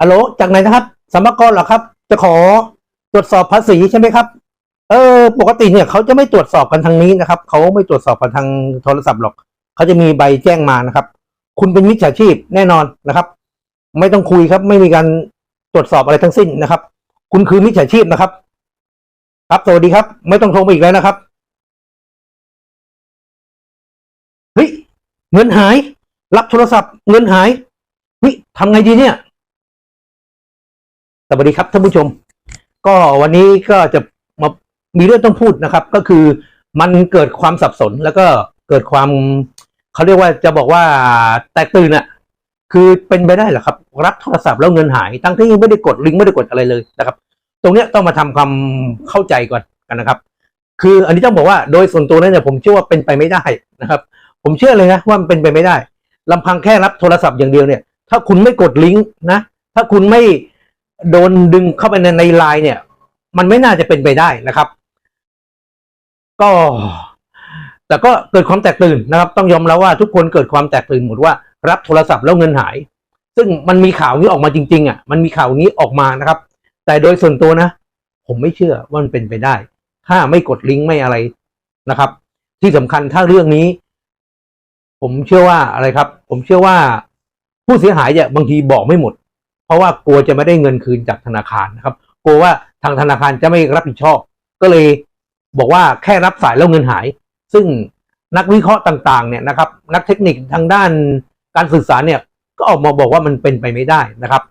ฮัลโหลจากไหนนะครับสมกรเหรอครับ จะขอตรวจสอบภาษีใช่ไหมครับ เออ ปกติเนี่ยเขาจะไม่ตรวจสอบกันทางนี้นะครับเขาไม่ตรวจสอบกันทางโทรศัพท์หรอกเขาจะมีใบแจ้งมานะครับ คุณเป็นมิจฉาชีพแน่นอนนะครับ ไม่ต้องคุยครับ ไม่มีการตรวจสอบอะไรทั้งสิ้นนะครับ คุณคือมิจฉาชีพนะครับ ครับสวัสดีครับ ไม่ต้องโทรมาอีกแล้วนะครับเฮ้ยเงินหาย รับโทรศัพท์ เงินหายเฮ้ยทำไงดีเนี่ย สวัสดีครับท่านผู้ชม ก็วันนี้ก็จะมามีเรื่องต้องพูดนะครับ ก็คือมันเกิดความสับสนแล้วก็เกิดความเขาเรียกว่าจะบอกว่าแตกตื่นอะคือเป็นไปได้เหรอครับ รับโทรศัพท์แล้วเงินหาย ตั้งที่ไม่ได้กดลิงก์ไม่ได้กดอะไรเลยนะครับ ตรงเนี้ยต้องมาทำความเข้าใจก่อนกันนะครับ คืออันนี้ต้องบอกว่าโดยส่วนตัวนั้นเนี่ยผมเชื่อว่าเป็นไปไม่ได้นะครับ ผมเชื่อเลยนะว่ามันเป็นไปไม่ได้ลำพังแค่รับโทรศัพท์อย่างเดียวเนี่ย ถ้าคุณไม่กดลิงก์นะ ถ้าคุณไม่ โดนดึงเข้าไปในในไลน์เนี่ย มันไม่น่าจะเป็นไปได้นะครับ ก็ แต่ก็เกิดความแตกตื่นนะครับ ต้องยอมแล้วว่าทุกคนเกิดความแตกตื่นหมดว่ารับโทรศัพท์แล้วเงินหาย ซึ่งมันมีข่าวนี้ออกมาจริงๆอะมันมีข่าวนี้ออกมานะครับ แต่โดยส่วนตัวนะ ผมไม่เชื่อว่ามันเป็นไปได้ ถ้าไม่กดลิงก์ไม่อะไรนะครับ ที่สำคัญถ้าเรื่องนี้ ผมเชื่อว่าอะไรครับ ผมเชื่อว่าผู้เสียหายเนี่ยบางทีบอกไม่หมด เพราะว่ากลัวจะไม่ได้เงินคืนจากธนาคารนะครับ กลัวว่าทางธนาคารจะไม่รับผิดชอบ ก็เลยบอกว่าแค่รับสายแล้วเงินหาย ซึ่งนักวิเคราะห์ต่างๆเนี่ยนะครับ นักเทคนิคทางด้านการสื่อสารเนี่ย ก็ออกมาบอกว่ามันเป็นไปไม่ได้นะครับ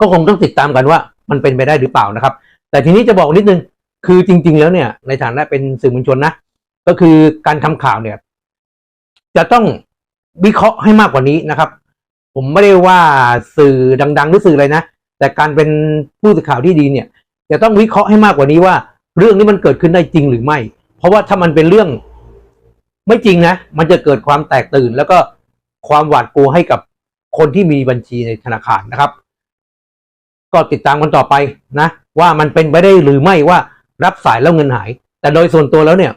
ก็คงต้องติดตามกันว่ามันเป็นไปได้หรือเปล่านะครับ แต่ทีนี้จะบอกนิดนึงคือจริง ๆ แล้วเนี่ย ในฐานะเป็นสื่อมวลชนนะก็คือการทำข่าวเนี่ย จะต้องวิเคราะห์ให้มากกว่านี้นะครับ ผมไม่ได้ว่าสื่อดังๆหรือสื่ออะไรนะ แต่การเป็นผู้สื่อข่าวที่ดีเนี่ย จะต้องวิเคราะห์ให้มากกว่านี้ว่า เรื่องนี้มันเกิดขึ้นได้จริงหรือไม่ เพราะว่าถ้ามันเป็นเรื่อง ไม่จริงนะ มันจะเกิดความแตกตื่น แล้วก็ความหวาดกลัวให้กับคนที่มีบัญชีในธนาคารนะครับ ก็ติดตามกันต่อไปนะ ว่ามันเป็นไปได้หรือไม่ว่ารับสายแล้วเงินหาย แต่โดยส่วนตัวแล้วเนี่ย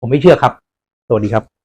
ผมไม่เชื่อครับ สวัสดีครับ